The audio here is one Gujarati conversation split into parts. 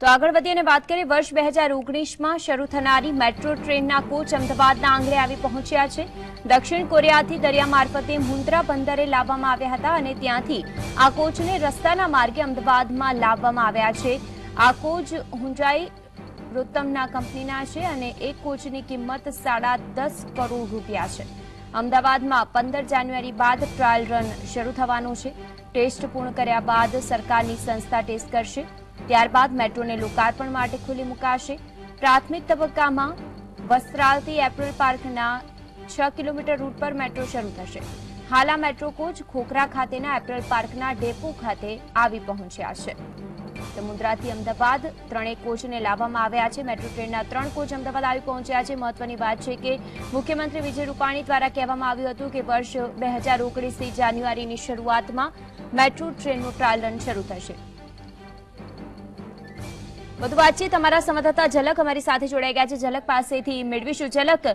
તો આગળ વધી અને વાત કરીએ વર્ષ બે હજાર ઓગણીસમાં શરૂ થનારી મેટ્રો ટ્રેનના કોચ અમદાવાદના આંગણે આવી પહોંચ્યા છે. દક્ષિણ કોરિયાથી દરિયા મારફતે મુન્દ્રા બંદરે લાવવામાં આવ્યા હતા અને ત્યાંથી આ કોચને રસ્તાના માર્ગે અમદાવાદમાં લાવવામાં આવ્યા છે. આ કોચ હુંજાઈ રોતમના કંપનીના છે અને એક કોચની કિંમત સાડા દસ કરોડ રૂપિયા છે. અમદાવાદમાં પંદર જાન્યુઆરી બાદ ટ્રાયલ રન શરૂ થવાનું છે. ટેસ્ટ પૂર્ણ કર્યા બાદ સરકારની સંસ્થા ટેસ્ટ કરશે. ત્યારબાદ મેટ્રોને લોકાર્પણ માટે ખુલ્લી મુકાશે. પ્રાથમિક તબક્કામાં વસ્ત્રાલથી એપ્રિલ પાર્કના છ કિલોમીટર રૂટ પર મેટ્રો શરૂ થશે. હાલ આ મેટ્રો કોચ ખોખરા ખાતેના એપ્રિલ પાર્કના ડેપો ખાતે આવી પહોંચ્યા છે. તો મુન્દ્રાથી અમદાવાદ ત્રણેય કોચને લાવવામાં આવ્યા છે. મેટ્રો ટ્રેનના ત્રણ કોચ અમદાવાદ આવી પહોંચ્યા છે. મહત્વની વાત છે કે મુખ્યમંત્રી વિજય રૂપાણી દ્વારા કહેવામાં આવ્યું હતું કે વર્ષ બે હજાર ઓગણીસથી જાન્યુઆરીની શરૂઆતમાં મેટ્રો ટ્રેનનું ટ્રાયલ રન શરૂ થશે. વધુ વાતચીત અમારા સંવાદદાતા ઝલક અમારી સાથે જોડાઈ ગયા છે. ઝલક પાસેથી મેળવીશું. ઝલક,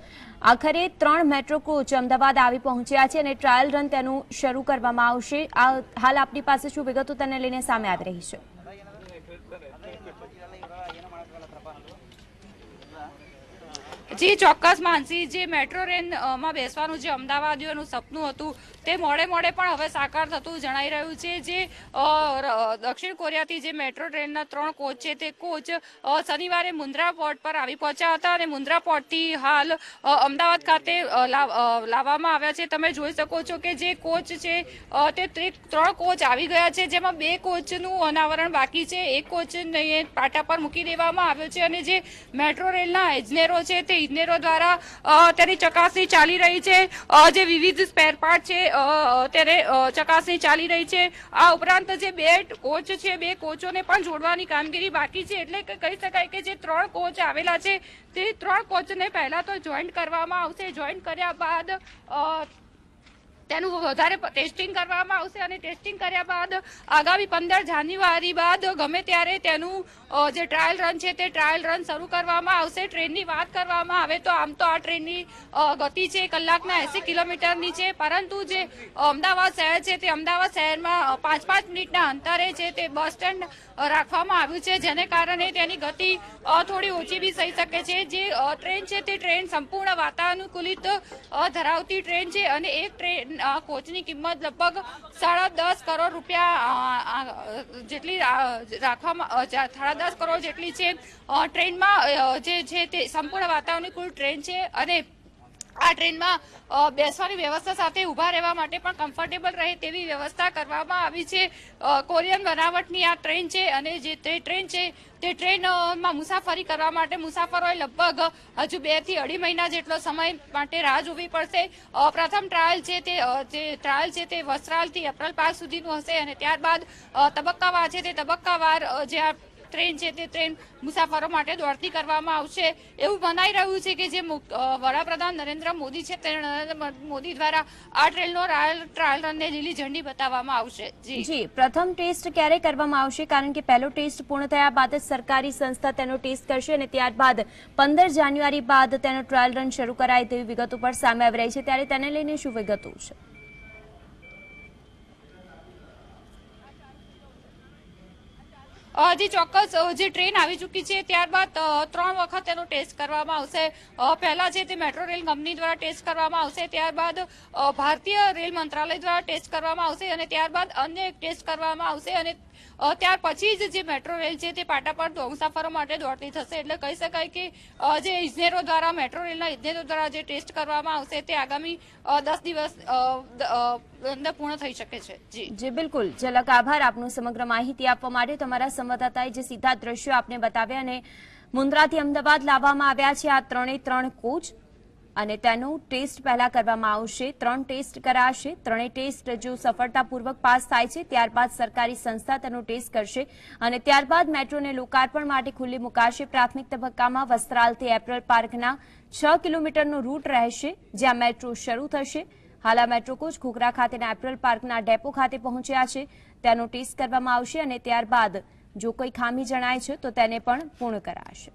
આખરે ત્રણ મેટ્રો કોચ અમદાવાદ આવી પહોંચ્યા છે અને ટ્રાયલ રન તેનું શરૂ કરવામાં આવશે. આ હાલ આપની પાસે શું વિગતો તેને લઈને સામે આવી રહી છે? જી ચોક્કસ માનસી, જે મેટ્રો ટ્રેનમાં બેસવાનું જે અમદાવાદીઓનું સપનું હતું, તે મોડે મોડે પણ હવે સાકાર થતું જણાઈ રહ્યું છે. જે દક્ષિણ કોરિયાથી જે મેટ્રો ટ્રેનના ત્રણ કોચ છે, તે કોચ શનિવારે મુન્દ્રા પોર્ટ પર આવી પહોંચ્યા હતા અને મુન્દ્રા પોર્ટથી હાલ અમદાવાદ ખાતે લાવ- લાવવામાં આવ્યા છે. તમે જોઈ શકો છો કે જે કોચ છે તે ત્રે- ત્રણ કોચ આવી ગયા છે, જેમાં બે કોચનું અનાવરણ બાકી છે. એક કોચને પાટા પર મૂકી દેવામાં આવ્યો છે અને જે મેટ્રો રેલના ઇજનેરો છે, તે ઇજનેરો દ્વારા તેની ચકાસણી ચાલી રહી છે. જે વિવિધ સ્પેર પાર્ટ છે તેને ચકાસણી ચાલી રહી છે. આ ઉપરાંત જે બે કોચ છે, બે કોચોને પણ જોડવાની કામગીરી બાકી છે. એટલે કહી શકાય કે જે ત્રણ કોચ આવેલા છે, તે ત્રણ કોચને પહેલાં તો જોઈન્ટ કરવામાં આવશે. જોઈન્ટ કર્યા બાદ તેનું વધારે ટેસ્ટિંગ કરવામાં આવશે અને ટેસ્ટિંગ કર્યા બાદ, આગામી પંદર જાન્યુઆરી બાદ ગમે ત્યારે તેનું જે ટ્રાયલ રન છે તે ટ્રાયલ રન શરૂ કરવામાં આવશે. ટ્રેનની વાત કરવામાં આવે તો આમ તો આ ટ્રેનની ગતિ છે કલાકના એસી કિલોમીટરની છે. પરંતુ જે અમદાવાદ શહેર છે તે અમદાવાદ શહેરમાં પાંચ પાંચ મિનિટના અંતરે છે તે બસ સ્ટેન્ડ રાખવામાં આવ્યું છે, જેને કારણે તેની ગતિ થોડી ઓછી બી થઈ શકે છે. જે ટ્રેન છે તે ટ્રેન સંપૂર્ણ વાતાનુકૂલિત ધરાવતી ટ્રેન છે અને એક ટ્રેન કોચની કિંમત લગભગ સાડા દસ કરોડ રૂપિયા જેટલી રાખવામાં સાડા દસ કરોડ જેટલી છે. ટ્રેનમાં જે છે તે સંપૂર્ણ વાતાનુકૂળ ટ્રેન છે અને આ ટ્રેનમાં બેસવાની વ્યવસ્થા સાથે ઊભા રહેવા માટે પણ કમ્ફર્ટેબલ રહે તેવી વ્યવસ્થા કરવામાં આવી છે. કોરિયન બનાવટની આ ટ્રેન છે અને જે તે ટ્રેન છે, તે ટ્રેનમાં મુસાફરી કરવા માટે મુસાફરોએ લગભગ હજુ બેથી અઢી મહિના જેટલો સમય માટે રાહ જોવી પડશે. પ્રથમ ટ્રાયલ છે તે જે ટ્રાયલ છે તે વસ્ત્રાલથી એપ્રિલ પાસ સુધીનું હશે અને ત્યારબાદ તબક્કાવાર છે તે તબક્કાવાર જે આ ટ્રેન છે તે ટ્રેન મુસાફરો માટે દોડતી કરવામાં આવશે. એવું મનાઈ રહ્યું છે કે જે વડાપ્રધાન નરેન્દ્ર મોદી છે તે નરેન્દ્ર મોદી દ્વારા આ ટ્રેનનો ટ્રાયલ રનને લીલી ઝંડી બતાવવામાં આવશે. જી. પ્રથમ ટેસ્ટ ક્યારે કરવામાં આવશે? કારણ કે પહેલો ટેસ્ટ પૂર્ણ થયા બાદ જ સરકારી સંસ્થા તેનો ટેસ્ટ કરશે અને ત્યારબાદ પંદર જાન્યુઆરી બાદ તેનો ટ્રાયલ રન શરૂ કરાય તેવી વિગતો પર સામે આવી રહી છે. ત્યારે તેને લઈને શું વિગતો છે? જી ચોક્કસ જે ટ્રેન આવી ચૂકી છે, ત્યારબાદ ત્રણ વખત તેનો ટેસ્ટ કરવામાં આવશે. પહેલા છે તે મેટ્રો રેલ કંપની દ્વારા ટેસ્ટ કરવામાં આવશે, ત્યારબાદ ભારતીય રેલ મંત્રાલય દ્વારા ટેસ્ટ કરવામાં આવશે અને ત્યારબાદ અન્ય એક ટેસ્ટ કરવામાં આવશે અને ત્યાર પછી જ જે મેટ્રો રેલ છે તે પાટા પર મુસાફરો માટે દોડતી થશે. એટલે કહી શકાય કે જે ઇજનેરો દ્વારા, મેટ્રો રેલના ઇજનેરો દ્વારા જે ટેસ્ટ કરવામાં આવશે તે આગામી દસ દિવસ અંદર પૂર્ણ થઈ શકે છે. જી. જી, બિલકુલ. ઝલક આભાર આપનું સમગ્ર માહિતી આપવા માટે. તમારા સંવાદદાતાએ જે સીધા દ્રશ્યો આપને બતાવ્યા અને મુન્દ્રાથી અમદાવાદ લાવવામાં આવ્યા છે આ ત્રણે ત્રણ કોચ અને તેનો ટેસ્ટ પહેલા કરવામાં આવશે. ત્રણ ટેસ્ટ કરાશે. ત્રણેય ટેસ્ટ જો સફળતાપૂર્વક પાસ થાય છે, ત્યારબાદ સરકારી સંસ્થા તેનો ટેસ્ટ કરશે અને ત્યારબાદ મેટ્રોને લોકાર્પણ માટે ખુલ્લી મુકાશે. પ્રાથમિક તબક્કામાં વસ્ત્રાલથી એપ્રિલ પાર્કના છ કિલોમીટરનો રૂટ રહેશે, જ્યાં મેટ્રો શરૂ થશે. હાલ આ મેટ્રો કોચ ઘોઘરા ખાતેના એપ્રિલ પાર્કના ડેપો ખાતે પહોંચ્યા છે. તેનો ટેસ્ટ કરવામાં આવશે અને ત્યારબાદ જો કોઈ ખામી જણાય છે તો તેને પણ પૂર્ણ કરાશે.